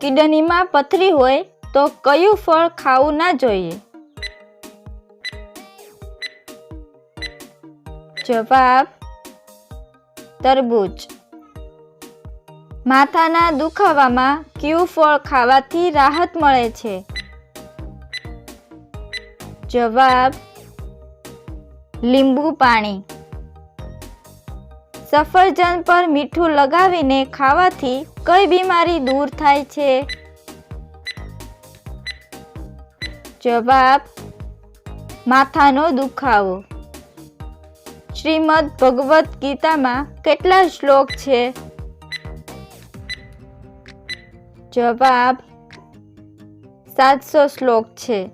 કિડનીમાં પથરી હોય તો કયું ફળ ખાવું ના જોઈએ? જવાબ, તરબૂચ. માથાના દુખાવામાં કયું ફળ ખાવાથી રાહત મળે છે? જવાબ, લીંબુ પાણી. સફરજન પર મીઠું લગાવીને ખાવાથી કઈ બીમારી દૂર થાય છે? જવાબ, માથાનો દુખાવો. શ્રીમદ ભગવદ્ ગીતામાં કેટલા શ્લોક છે? જવાબ, સાતસો શ્લોક છે.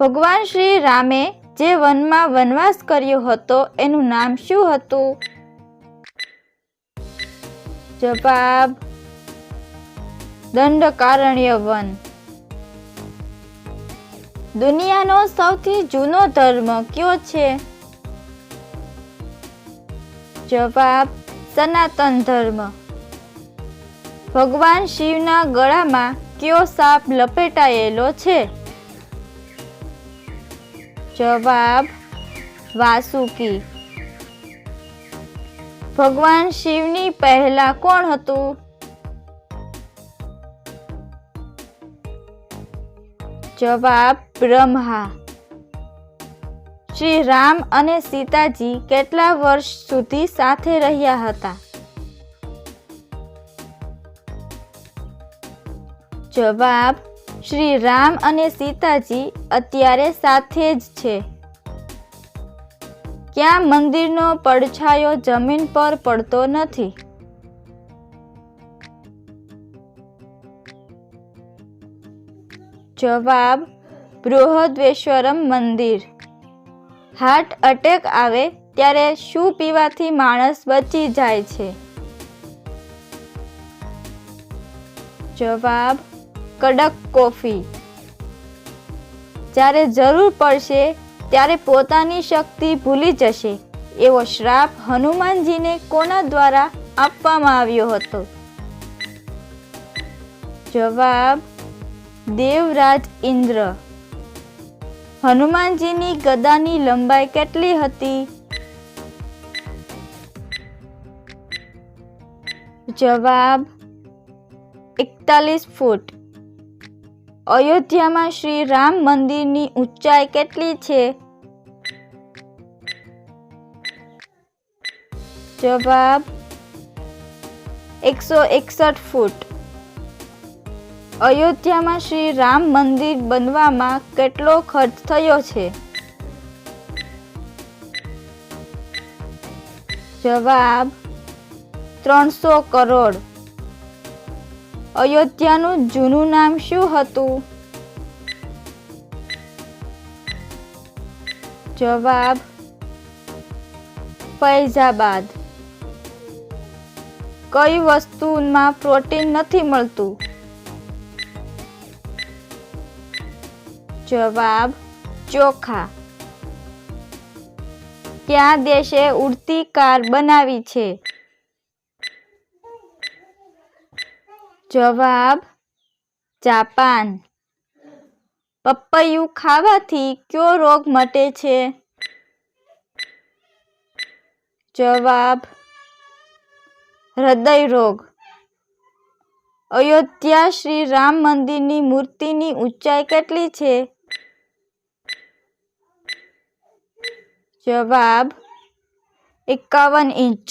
ભગવાન શ્રી રામે જે વનમાં વનવાસ કર્યો હતો, એનું નામ શું હતું? જવાબ દંડકારણ્ય વન દુનિયાનો સૌથી જૂનો ધર્મ કયો છે? જવાબ સનાતન ધર્મ. ભગવાન શિવના ગળામાં કયો સાપ લપેટાયેલો છે? જવાબ વાસુકી. ભગવાન શિવની પહેલા કોણ હતું? જવાબ બ્રહ્મા. શ્રી રામ અને સીતાજી કેટલા વર્ષ સુધી સાથે રહ્યા હતા? જવાબ, શ્રી રામ અને સીતાજી અત્યારે સાથે જ છે. ક્યાં મંદિરનો પડછાયો જમીન પર પડતો નથી? જવાબ બૃહદેશ્વરમ મંદિર. હાર્ટ અટેક આવે ત્યારે શું પીવાથી માણસ બચી જાય છે? જવાબ, કડક કોફી. જ્યારે જરૂર પડશે ત્યારે પોતાની શક્તિ ભૂલી જશે, એવો શ્રાપ હનુમાનજીને કોના દ્વારા આપવામાં આવ્યો હતો? જવાબ, દેવરાજ ઇન્દ્ર. હનુમાનજીની ગદાની લંબાઈ કેટલી હતી? જવાબ, એકતાલીસ ફૂટ. અયોધ્યામાં શ્રી રામ મંદિરની ઊંચાઈ કેટલી છે? જવાબ એકસો એકસઠ ફૂટ. અયોધ્યામાં શ્રી રામ મંદિર બનવામાં કેટલો ખર્ચ થયો છે? જવાબ ત્રણસો કરોડ. અયોધ્યાનું જૂનું નામ શું હતું? જવાબ ફૈઝાબાદ. કઈ વસ્તુમાં પ્રોટીન નથી મળતું? જવાબ, ચોખા. ક્યાં દેશે ઉડતી કાર બનાવી છે? જવાબ, જાપાન. પપૈયું ખાવાથી કયો રોગ મટે છે? જવાબ હૃદય રોગ અયોધ્યા શ્રી રામ મંદિરની મૂર્તિની ઊંચાઈ કેટલી છે? જવાબ એકાવન ઇંચ.